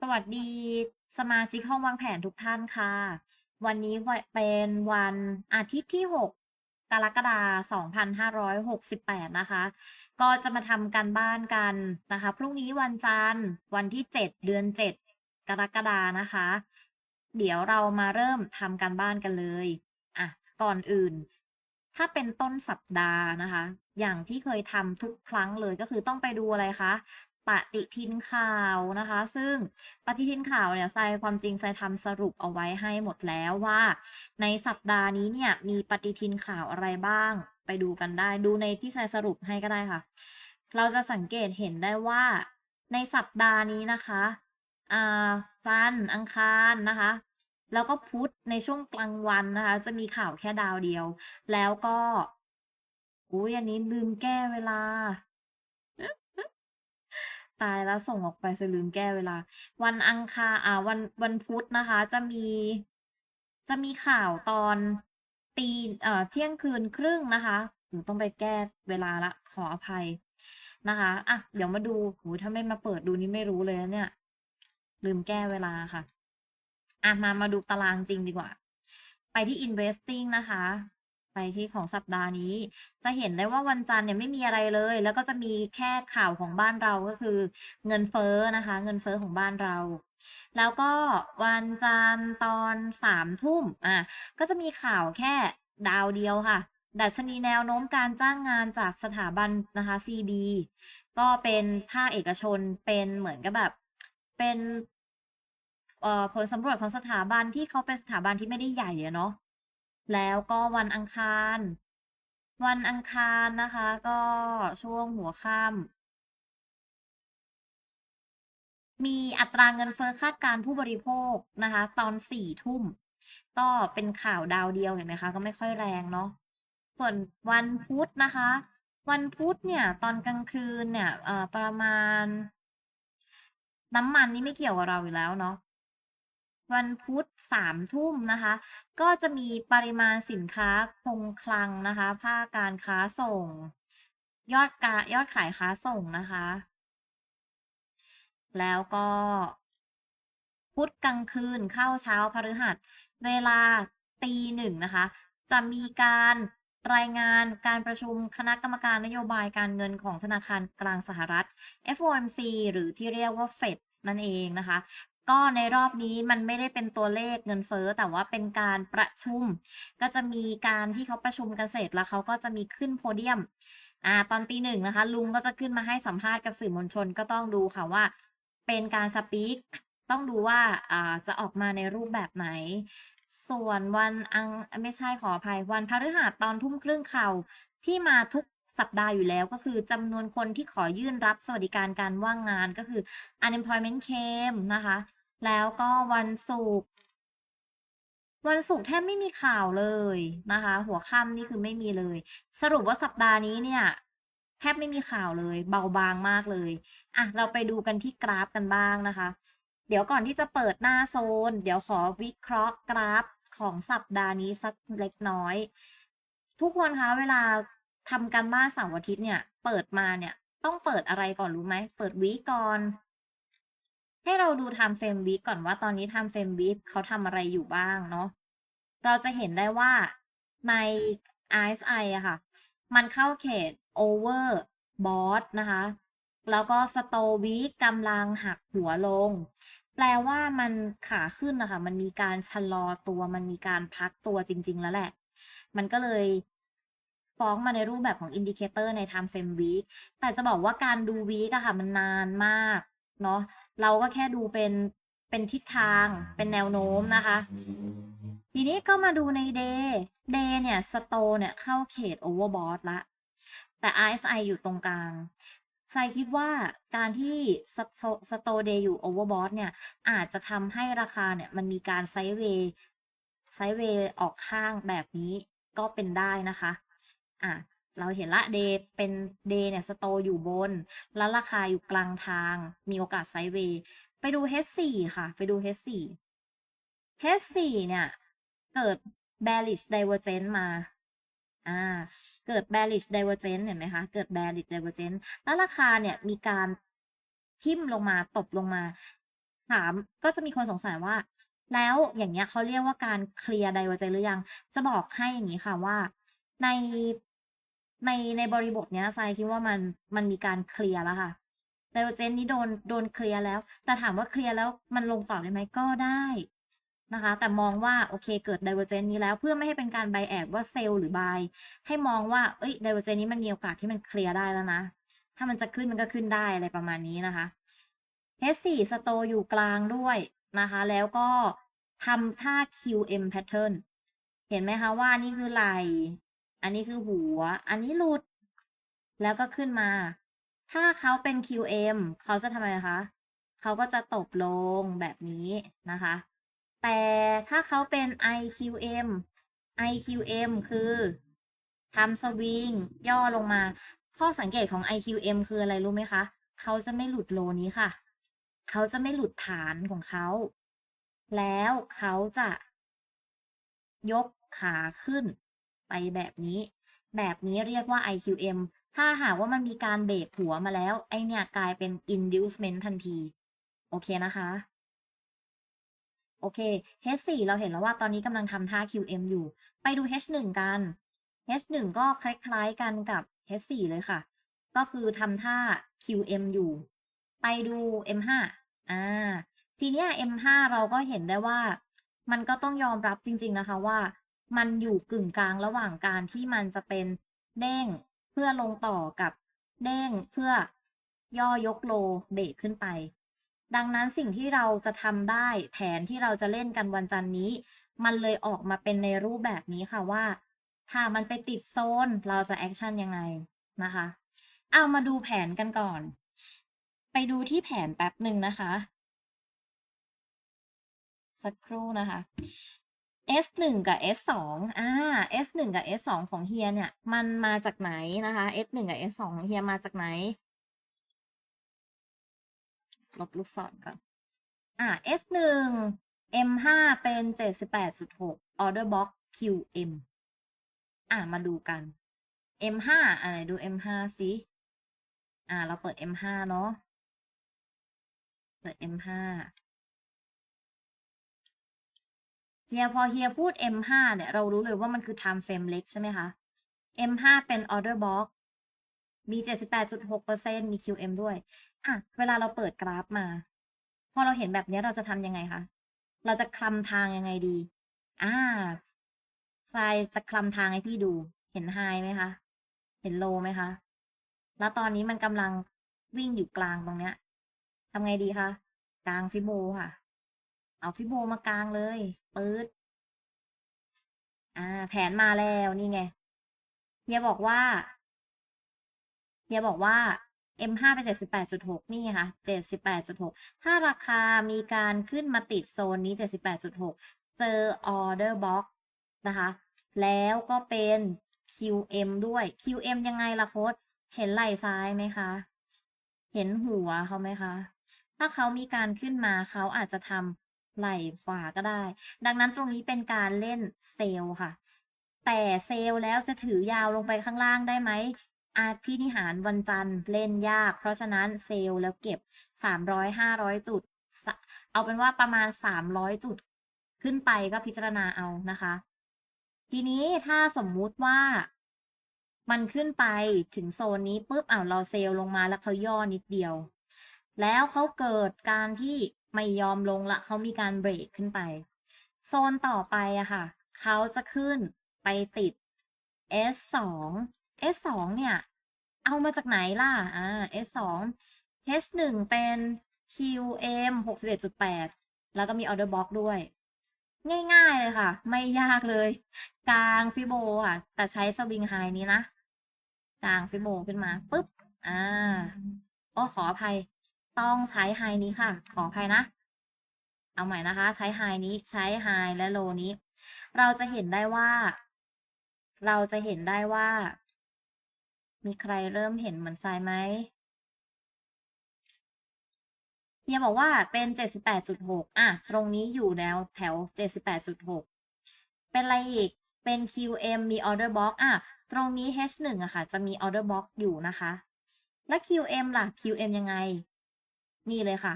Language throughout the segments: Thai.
สวัสดีสมาชิกห้องวางแผนทุกท่านค่ะ วันนี้เป็นวันอาทิตย์ที่ 6 กรกฎาคม2568 นะคะ ก็จะมาทำการบ้านกันนะคะ พรุ่งนี้วันจันทร์วันที่ 7 เดือน 7 กรกฎานะคะ เดี๋ยวเรามาเริ่มทำการบ้านกันเลยอะก่อนอื่น ถ้าเป็นต้นสัปดาห์นะคะ อย่างที่เคยทำทุกครั้งเลยก็คือต้องไปดูอะไรคะ ปฏิทินข่าวนะคะ ซึ่งปฏิทินข่าวเนี่ยทรายความจริงทรายทำสรุปเอาไว้ให้หมดแล้วว่า ในสัปดาห์นี้เนี่ยมีปฏิทินข่าวอะไรบ้าง ไปดูกันได้ ดูในที่ทรายสรุปให้ก็ได้ค่ะ เราจะสังเกตเห็นได้ว่า ในสัปดาห์นี้นะคะอ่าจันอังคารนะคะ แล้วก็พุธในช่วงกลางวันนะคะ จะมีข่าวแค่ดาวเดียว แล้วก็อุ้ยอันนี้ลืมแก้เวลา ตายแล้วส่งออกไปจะลืมแก้เวลา วันอังคารอ่าวันวันพุธนะคะ จะมีจะมีข่าวตอนตีเอ่อเที่ยงคืนครึ่งนะคะหนูต้องไปแก้เวลาละขออภัยนะคะอะเดี๋ยวมาดูโหถ้าไม่มาเปิดดูนี่ไม่รู้เลยนะเนี่ย ลืมแก้เวลาค่ะอะมามาดูตารางจริงดีกว่า ไปที่ investing นะคะ ไปที่ของสัปดาห์นี้ จะเห็นได้ว่าวันจันทร์เนี่ยไม่มีอะไรเลย แล้วก็จะมีแค่ข่าวของบ้านเราก็คือ เงินเฟ้อนะคะ เงินเฟ้อของบ้านเรา แล้วก็วันจันทร์ตอนสามทุ่มอะก็จะมีข่าวแค่ดาวเดียวค่ะ ดัชนีแนวโน้มการจ้างงานจากสถาบันนะคะ CB ก็เป็นภาคเอกชนเป็นเหมือนกับแบบ เป็นผลสำรวจของสถาบันที่เขาเป็นสถาบันที่ไม่ได้ใหญ่อะเนาะ แล้วก็วันอังคาร วันอังคารนะคะ ก็ช่วงหัวค่ำมีอัตราเงินเฟ้อคาดการผู้บริโภคนะคะ ตอนสี่ทุ่ม ก็เป็นข่าวดาวเดียวเห็นไหมคะ ก็ไม่ค่อยแรงเนาะส่วนวันพุธนะคะ วันพุธเนี่ย ตอนกลางคืนเนี่ยประมาณ น้ำมันนี่ไม่เกี่ยวกับเราอยู่แล้วเนาะ วันพุธสามทุ่มนะคะ ก็จะมีปริมาณสินค้าคงคลังนะคะ ภาคการค้าส่ง ยอดกายอดขายค้าส่งนะคะ แล้วก็พุธกลางคืนเข้าเช้าพฤหัส เวลาตีหนึ่งนะคะ จะมีการรายงานการประชุมคณะกรรมการนโยบายการเงินของธนาคารกลางสหรัฐ FOMC หรือที่เรียกว่า FED นั่นเองนะคะ ก็ในรอบนี้มันไม่ได้เป็นตัวเลขเงินเฟ้อ แต่ว่าเป็นการประชุม ก็จะมีการที่เขาประชุมกันเสร็จแล้วเขาก็จะมีขึ้นโพเดียมอ่าตอนตีหนึ่งนะคะ ลุงก็จะขึ้นมาให้สัมภาษณ์กับสื่อมวลชนก็ต้องดูค่ะว่า เป็นการสปีกต้องดูว่าอ่าจะออกมาในรูปแบบไหน ส่วนวันอังไม่ใช่ขออภัยวันพฤหัสตอนทุ่มครึ่งข่าที่มาทุกสัปดาห์อยู่แล้วก็คือจำนวนคนที่ขอยื่นรับสวัสดิการการว่างงานก็คือ unemployment claim นะคะ แล้วก็วันศุกร์วันศุกร์แทบไม่มีข่าวเลยนะคะ หัวค่ำนี่คือไม่มีเลย สรุปว่าสัปดาห์นี้เนี่ย แทบไม่มีข่าวเลย เบาบางมากเลยอะเราไปดูกันที่กราฟกันบ้างนะคะ เดี๋ยวก่อนที่จะเปิดหน้าโซน เดี๋ยวขอวิเคราะห์กราฟของสัปดาห์นี้สักเล็กน้อย ทุกคนคะเวลาทำการบ้านเสาร์อาทิตย์เนี่ย เปิดมาเนี่ย ต้องเปิดอะไรก่อนรู้ไหม เปิดวีก่อน ให้เราดู time frame week ก่อนว่าตอนนี้ time frame week เขาทำอะไรอยู่บ้างเนาะเราจะเห็นได้ว่าใน RSI อะค่ะ มันเข้าเขต over bought นะคะ แล้วก็ slow week กำลังหักหัวลง แปลว่ามันขาขึ้นนะคะ มันมีการชะลอตัว มันมีการพักตัวจริง ๆ แล้วแหละ มันก็เลยฟ้องมาในรูปแบบของอินดิเคเตอร์ใน time frame week แต่จะบอกว่าการดู week อะค่ะ มันนานมาก เนาะ เราก็แค่ดูเป็นเป็นทิศทางเป็นแนวโน้มนะคะ ทีนี้ก็มาดูใน day day เนี่ยสโตเนี่ยเข้าเขต overbought ละ แต่ RSI อยู่ตรงกลางไซคิดว่าการที่สโตสโตเดย์อยู่ overbought เนี่ย อาจจะทำให้ราคาเนี่ย มันมีการไซด์เวย์ไซด์เวย์ออกข้างแบบนี้ก็เป็นได้นะคะ อะ เราเห็นละ day เป็น day เนี่ยสโตอยู่บน แล้วราคาอยู่กลางทาง มีโอกาสไซด์เวย์ ไปดู H4 ค่ะ ไปดู H4 H4 เนี่ย เกิด bearish divergence มา อ่า เกิด bearish divergence เห็นไหมคะ เกิด bearish divergence แล้วราคาเนี่ยมีการทิ่มลงมาตบลงมา ถามก็จะมีคนสงสัยว่า แล้วอย่างเงี้ยเขาเรียกว่าการเคลียร์ไดเวอร์เจนหรือยัง จะบอกให้อย่างนี้ค่ะว่า ใน ในในบริบทเนี้ยทรายคิดว่ามันมันมีการเคลียร์แล้วค่ะไดเวอร์เจนนี้โดนโดนเคลียร์แล้ว แต่ถามว่าเคลียร์แล้วมันลงต่อได้ไหมก็ได้นะคะ แต่มองว่าโอเคเกิดไดเวอร์เจนนี้แล้วเพื่อไม่ให้เป็นการไบแอดว่าเซลล์หรือบายให้มองว่าเอ้ยไดเวอร์เจนนี้มันมีโอกาสที่มันเคลียร์ได้แล้วนะ ถ้ามันจะขึ้นมันก็ขึ้นได้อะไรประมาณนี้นะคะ H4 สโตอยู่กลางด้วยนะคะ แล้วก็ทำท่า QM pattern เห็นไหมคะว่านี่คือไหล อันนี้คือหัว อันนี้หลุด แล้วก็ขึ้นมา ถ้าเขาเป็น QM เขาจะทำไมคะ เขาก็จะตบลงแบบนี้นะคะ แต่ถ้าเขาเป็น IQM IQM คือทำสวิงย่อลงมา ข้อสังเกตของ IQM คืออะไรรู้ไหมคะ เขาจะไม่หลุดโลนี้ค่ะ เขาจะไม่หลุดฐานของเขา แล้วเขาจะยกขาขึ้น ไปแบบนี้ แบบนี้เรียกว่า IQM ถ้าหากว่ามันมีการเบรกหัวมาแล้ว ไอเนี่ยกลายเป็น inducement ทันที โอเคนะคะ โอเค H4 เราเห็นแล้วว่าตอนนี้กำลังทำท่า QM อยู่ ไปดู H1 กัน H1 ก็คล้ายๆกันกับ H4 เลยค่ะ ก็คือทำท่า QM อยู่ ไปดู M5 อ่า ทีเนี้ย M5 เราก็เห็นได้ว่า มันก็ต้องยอมรับจริง ๆนะคะว่า มันอยู่กึ่งกลางระหว่างการที่มันจะเป็นเด้งเพื่อลงต่อกับเด้งเพื่อย่อยกโลเบรกขึ้นไป ดังนั้นสิ่งที่เราจะทำได้แผนที่เราจะเล่นกันวันจันทร์นี้ มันเลยออกมาเป็นในรูปแบบนี้ค่ะว่า ถ้ามันไปติดโซนเราจะแอคชั่นยังไงนะคะ เอามาดูแผนกันก่อน ไปดูที่แผนแป๊บหนึ่งนะคะ สักครู่นะคะ S1 กับ S2 อ่า S1 กับ S2 ของเฮียเนี่ย มันมาจากไหนนะคะ S1 กับ S2 ของเฮียมาจากไหน ลบลูกศรก่อน อ่า S1 M5 เป็น 78.6 Order Box QM อ่ามาดูกัน M5 อะไรดู M5 สิอ่า เราเปิด M5 เนาะ เปิด M5 เฮียพอเฮียพูด M5 เนี่ย เรารู้เลยว่ามันคือ time frame เล็กใช่ไหมคะ M5 เป็น order box มี 78.6%มี QM ด้วย อะ เวลาเราเปิดกราฟมา พอเราเห็นแบบนี้เราจะทำยังไงคะ เราจะคลำทางยังไงดี อ่าทรายจะคลำทางให้พี่ดู เห็นไฮไหมคะ เห็นโลไหมคะ แล้วตอนนี้มันกำลังวิ่งอยู่กลางตรงเนี้ยทำไงดีคะ กลางฟิโบค่ะ เอาฟิโบมากลางเลยปื๊ดอ่า แผนมาแล้วนี่ไงเฮียบอกว่าเฮียบอกว่า M5 เป็น78.6 นี่ไงคะ78.6 ถ้าราคามีการขึ้นมาติดโซนนี้ 78.6 เจอ order box นะคะ แล้วก็เป็น QM ด้วย QM ยังไงล่ะโค้ด เห็นไหล่ซ้ายไหมคะ เห็นหัวเขาไหมคะ ถ้าเขามีการขึ้นมาเขาอาจจะทำ ไหล่ขวาก็ได้ ดังนั้นตรงนี้เป็นการเล่นเซลล์ค่ะ แต่เซลล์แล้วจะถือยาวลงไปข้างล่างได้ไหมอาจพินิหารวันจันทร์เล่นยาก เพราะฉะนั้นเซลล์แล้วเก็บ 300 500 จุด เอาเป็นว่าประมาณ 300 จุด ขึ้นไปก็พิจารณาเอานะคะ ทีนี้ถ้าสมมุติว่ามันขึ้นไปถึงโซนนี้ปุ๊บอ้าวเราเซลล์ลงมาแล้วเขาย่อนิดเดียว แล้วเขาเกิดการที่ ไม่ยอมลงละเขามีการเบรกขึ้นไป โซนต่อไปอะค่ะเขาจะขึ้นไปติด S สอง S สองเนี่ย เอามาจากไหนล่ะอ่า S สอง H หนึ่งเป็น QM หกสิบเอ็ดจุดแปดแล้วก็มี order box ด้วย ง่ายๆเลยค่ะ ไม่ยากเลย กลางฟิโบค่ะ แต่ใช้สวิงไฮนี้นะ กลางฟิโบขึ้นมาปุ๊บ อ่า โอ้ขออภัย ต้องใช้ไฮนี้ค่ะ ขออภัยนะ เอาใหม่นะคะ ใช้ไฮนี้ใช้ไฮและโลนี้ เราจะเห็นได้ว่า เราจะเห็นได้ว่า มีใครเริ่มเห็นเหมือนทรายไหมเฮียบอกว่าเป็น78.6อะ ตรงนี้อยู่แล้วแถว78.6เป็นอะไรอีก เป็น QM มี order box อะ ตรงนี้ H1 อะค่ะ จะมี order box อยู่นะคะ และ QM ล่ะ QM ยังไง นี่เลยค่ะ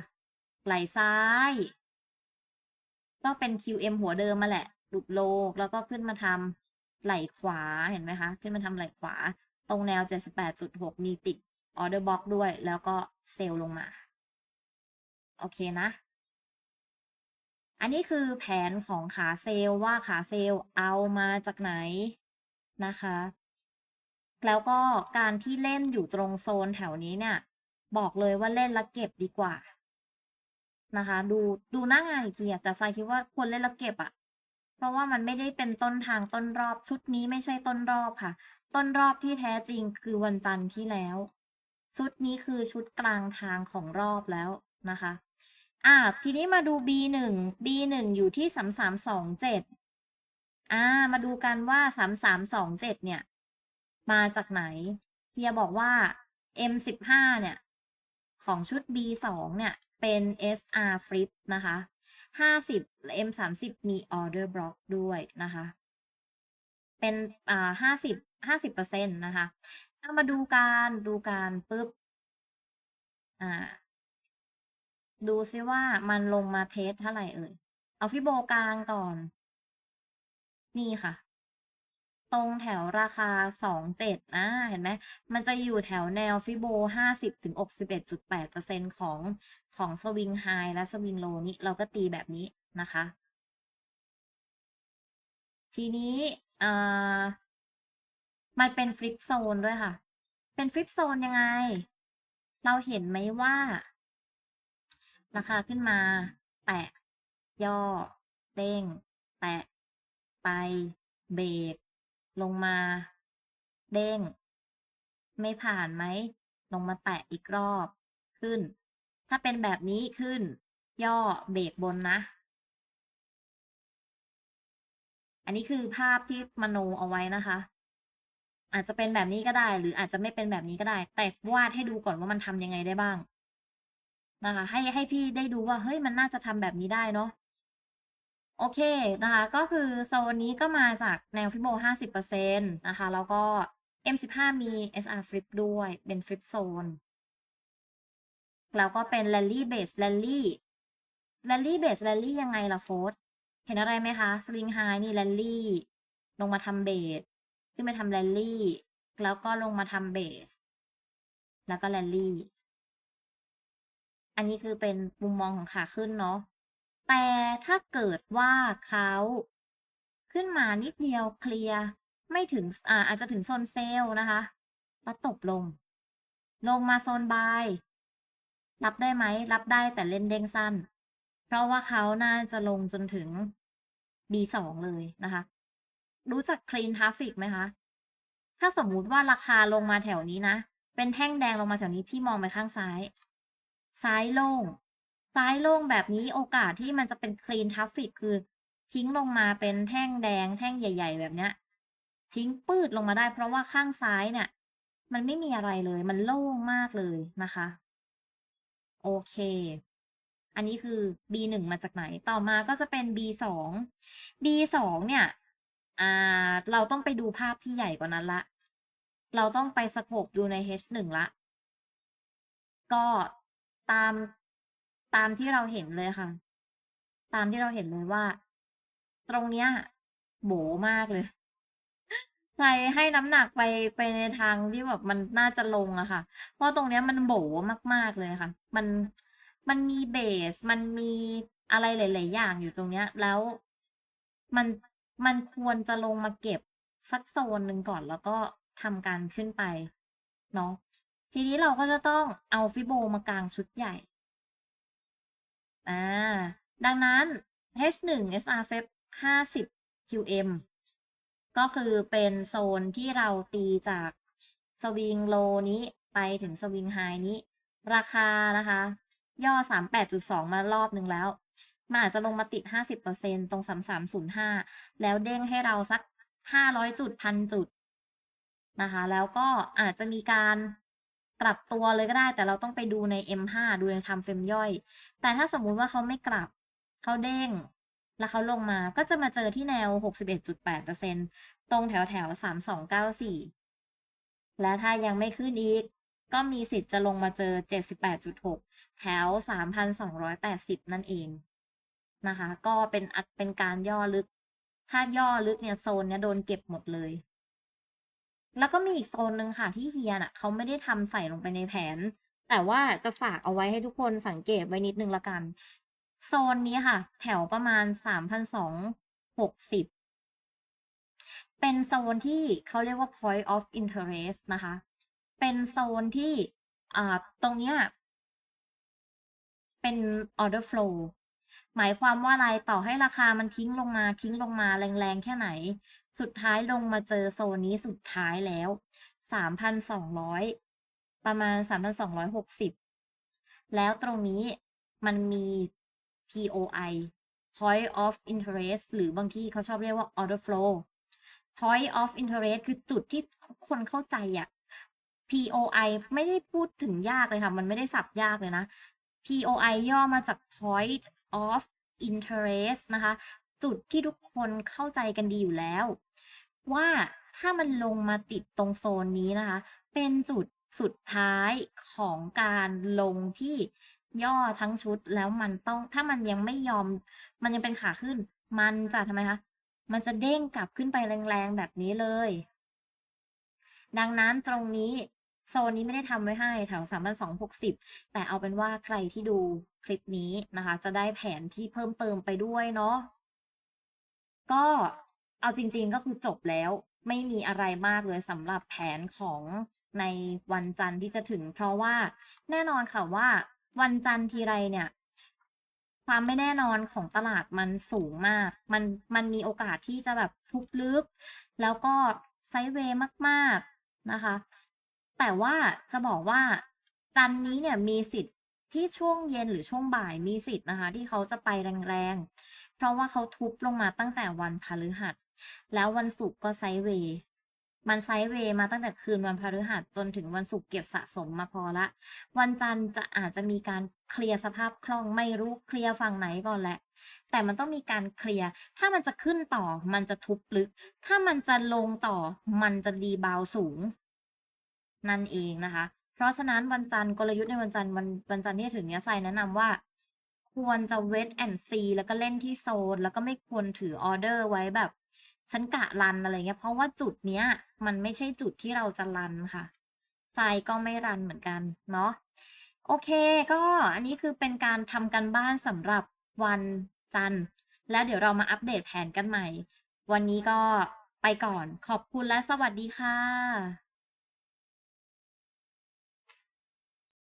ไหลซ้าย ก็เป็น QM หัวเดิมมาแหละหลุดโลกแล้วก็ขึ้นมาทำไหลขวาเห็นไหมคะ ขึ้นมาทำไหลขวา ตรงแนว 78.6 มีติดออเดอร์บ็อกด้วย แล้วก็เซลล์ลงมา โอเคนะ อันนี้คือแผนของขาเซลล์ว่าขาเซลล์เอามาจากไหนนะคะ แล้วก็การที่เล่นอยู่ตรงโซนแถวนี้เนี่ย บอกเลยว่าเล่นแล้วเก็บดีกว่า นะคะ ดูดูหน้างานอีกทีอะแต่ไฟคิดว่าควรเล่นแล้วเก็บอะเพราะว่ามันไม่ได้เป็นต้นทางต้นรอบชุดนี้ไม่ใช่ต้นรอบค่ะ ต้นรอบที่แท้จริงคือวันจันทร์ที่แล้ว ชุดนี้คือชุดกลางทางของรอบแล้วนะคะ อ่า ทีนี้มาดู B หนึ่ง B หนึ่งอยู่ที่สามสามสองเจ็ดอ่า มาดูกันว่าสามสามสองเจ็ดเนี่ย มาจากไหนเฮียบอกว่า M สิบห้าเนี่ย ของชุด B สองเนี่ย เป็น SR flip นะคะห้าสิบ M สามสิบมี order block ด้วยนะคะ เป็นอ่าห้าสิบห้าสิบเปอร์เซ็นต์นะคะเอามาดูการดูการปุ๊บ อ่า ดูซิว่ามันลงมาเทสเท่าไหร่เอ่ย เอาฟิโบกลางก่อน นี่ค่ะ ตรงแถวราคาสองเจ็ดอ่าเห็นไหมมันจะอยู่แถวแนวฟิโบห้าสิบถึงอกสิบเอ็ดจุดแปดเปอร์เซ็นของของสวิงไฮและสวิงโลนี้เราก็ตีแบบนี้นะคะ ทีนี้อ่ามันเป็นฟลิปโซนด้วยค่ะ เป็นฟลิปโซนยังไง เราเห็นไหมว่า ราคาขึ้นมา แตะ ย่อเด้งแตะ ไป เบรก ลงมา เด้ง ไม่ผ่านไหม ลงมาแตะอีกรอบ ขึ้น ถ้าเป็นแบบนี้ขึ้น ย่อเบรกบนนะ อันนี้คือภาพที่มโนเอาไว้นะคะ อาจจะเป็นแบบนี้ก็ได้ หรืออาจจะไม่เป็นแบบนี้ก็ได้ แต่วาดให้ดูก่อนว่ามันทำยังไงได้บ้างนะคะให้ให้พี่ได้ดูว่าเฮ้ยมันน่าจะทำแบบนี้ได้เนาะ โอเคนะคะ ก็คือโซนนี้ก็มาจากแนวฟิโบห้าสิบเปอร์เซ็นต์นะคะ แล้วก็ M15 มี SR flip ด้วยเป็น flip zone แล้วก็เป็น rally base rally rally base rally ยังไงล่ะโค้ดเห็นอะไรไหมคะ swing high นี่ rally ลงมาทำเบสขึ้นไปทำ rally แล้วก็ลงมาทำเบสแล้วก็ rally อันนี้คือเป็นมุมมองของขาขึ้นเนาะ แต่ถ้าเกิดว่าเขาขึ้นมานิดเดียวเคลียร์ไม่ถึงอ่าอาจจะถึงโซนเซลล์นะคะ แล้วตกลง ลงมาโซนบายรับได้ไหม รับได้แต่เล่นเด้งสั้น เพราะว่าเขาน่าจะลงจนถึง B2 เลยนะคะ รู้จัก clean traffic ไหมคะ ถ้าสมมุติว่าราคาลงมาแถวนี้นะ เป็นแท่งแดงลงมาแถวนี้พี่มองไปข้างซ้าย ซ้ายโล่ง ซ้ายโล่งแบบนี้โอกาสที่มันจะเป็น clean traffic คือ ทิ้งลงมาเป็นแท่งแดงแท่งใหญ่ ๆ แบบเนี้ย ทิ้งปืดลงมาได้ เพราะว่าข้างซ้ายเนี่ยมันไม่มีอะไรเลย มันโล่งมากเลยนะคะ โอเค อันนี้คือ B1 มาจากไหน ต่อมาก็จะเป็น B2 B2 เนี่ย อ่า เราต้องไปดูภาพที่ใหญ่กว่านั้นละ เราต้องไปสโคบดูใน H1 ละ ก็ตาม ตามที่เราเห็นเลยค่ะ ตามที่เราเห็นเลยว่า ตรงเนี้ยโบมากเลยใครให้น้ำหนักไปไปในทางที่แบบมันน่าจะลงอะค่ะ เพราะตรงเนี้ยมันโบมากๆเลยค่ะ มันมันมีเบส มันมีอะไรหลาย ๆ อย่างอยู่ตรงเนี้ย แล้วมันมันควรจะลงมาเก็บสักโซนหนึ่งก่อนแล้วก็ทำการขึ้นไปเนาะทีนี้เราก็จะต้องเอาฟิโบมากางชุดใหญ่ อ่า ดังนั้น H1 SR f 50 QM ก็คือเป็นโซนที่เราตีจากสวิงโลนี้ไปถึงสวิงไฮนี้ ราคานะคะ ย่อ 38.2 มารอบหนึ่งแล้ว มันอาจจะลงมาติด 50%ตรง 3305 แล้วเด้งให้เราสัก 500 จุดพันจุดนะคะ แล้วก็อาจจะมีการ กลับตัวเลยก็ได้ แต่เราต้องไปดูใน M5 ดูในทำเฟรมย่อย แต่ถ้าสมมุติว่าเขาไม่กลับเขาเด้ง แล้วเขาลงมาก็จะมาเจอที่แนว 61.8%ตรงแถวแถว 3294 และถ้ายังไม่ขึ้นอีก ก็มีสิทธิ์จะลงมาเจอ 78.6 แถว 3,280 นั่นเองนะคะ ก็เป็นเป็นการย่อลึก ถ้าย่อลึกเนี่ยโซนเนี้ยโดนเก็บหมดเลย แล้วก็มีอีกโซนหนึ่งค่ะที่เฮียน่ะเขาไม่ได้ทำใส่ลงไปในแผน แต่ว่าจะฝากเอาไว้ให้ทุกคนสังเกตไว้นิดนึงละกัน โซนนี้ค่ะ แถวประมาณ3,260เป็นโซนที่เขาเรียกว่า point of interest นะคะ เป็นโซนที่อ่าตรงเนี้ยเป็น order flow หมายความว่าอะไรต่อให้ราคามันทิ้งลงมาทิ้งลงมาแรงๆ แค่ไหน สุดท้ายลงมาเจอโซนนี้สุดท้ายแล้ว 3,200 ประมาณ 3,260 แล้วตรงนี้มันมี POI point of interest หรือบางที่เขาชอบเรียกว่า order flow point of interest คือจุดที่คนเข้าใจอะ POI ไม่ได้พูดถึงยากเลยค่ะ มันไม่ได้สับยากเลยนะ POI ย่อมาจาก point of interest นะคะ จุดที่ทุกคนเข้าใจกันดีอยู่แล้ว ว่าถ้ามันลงมาติดตรงโซนนี้นะคะ เป็นจุดสุดท้ายของการลงที่ย่อทั้งชุดแล้วมันต้องถ้ามันยังไม่ยอม มันยังเป็นขาขึ้น มันจะทำไมคะมันจะเด้งกลับขึ้นไปแรงๆแบบนี้เลย ดังนั้นตรงนี้โซนนี้ไม่ได้ทำไว้ให้แถว 3,260 แต่เอาเป็นว่าใครที่ดูคลิปนี้นะคะ จะได้แผนที่เพิ่มเติมไปด้วยเนาะ ก็เอาจริง ๆ ก็คือจบแล้วไม่มีอะไรมากเลยสำหรับแผนของในวันจันทร์ที่จะถึง เพราะว่าแน่นอนค่ะว่าวันจันทร์ทีไรเนี่ย ความไม่แน่นอนของตลาดมันสูงมาก มันมันมีโอกาสที่จะแบบทุบลึก แล้วก็ไซด์เวย์มาก ๆนะคะ แต่ว่าจะบอกว่าจันทร์นี้เนี่ยมีสิทธิ์ที่ช่วงเย็นหรือช่วงบ่ายมีสิทธิ์นะคะ ที่เขาจะไปแรง เพราะว่าเขาทุบลงมาตั้งแต่วันพฤหัส แล้ววันศุกร์ก็ไซเวย์มันไซเวย์มาตั้งแต่คืนวันพฤหัสจนถึงวันศุกร์เก็บสะสมมาพอละ วันจันทร์จะอาจจะมีการเคลียร์สภาพคล่องไม่รู้เคลียร์ฝั่งไหนก่อนแหละ แต่มันต้องมีการเคลียร์ ถ้ามันจะขึ้นต่อมันจะทุบลึก ถ้ามันจะลงต่อมันจะรีบาวสูง นั่นเองนะคะ เพราะฉะนั้นวันจันทร์กลยุทธ์ในวันจันทร์วันวันจันทร์ที่ถึงเนี้ยไซแนะนำว่า ควรจะเวทแอนซีแล้วก็เล่นที่โซน แล้วก็ไม่ควรถือออเดอร์ไว้แบบฉันกะรันอะไรเงี้ย เพราะว่าจุดเนี้ย มันไม่ใช่จุดที่เราจะรันค่ะไซก็ไม่รันเหมือนกันเนาะโอเค ก็อันนี้คือเป็นการทำกันบ้านสำหรับวันจันทร์ แล้วเดี๋ยวเรามาอัปเดตแผนกันใหม่ วันนี้ก็ไปก่อนขอบคุณและสวัสดีค่ะ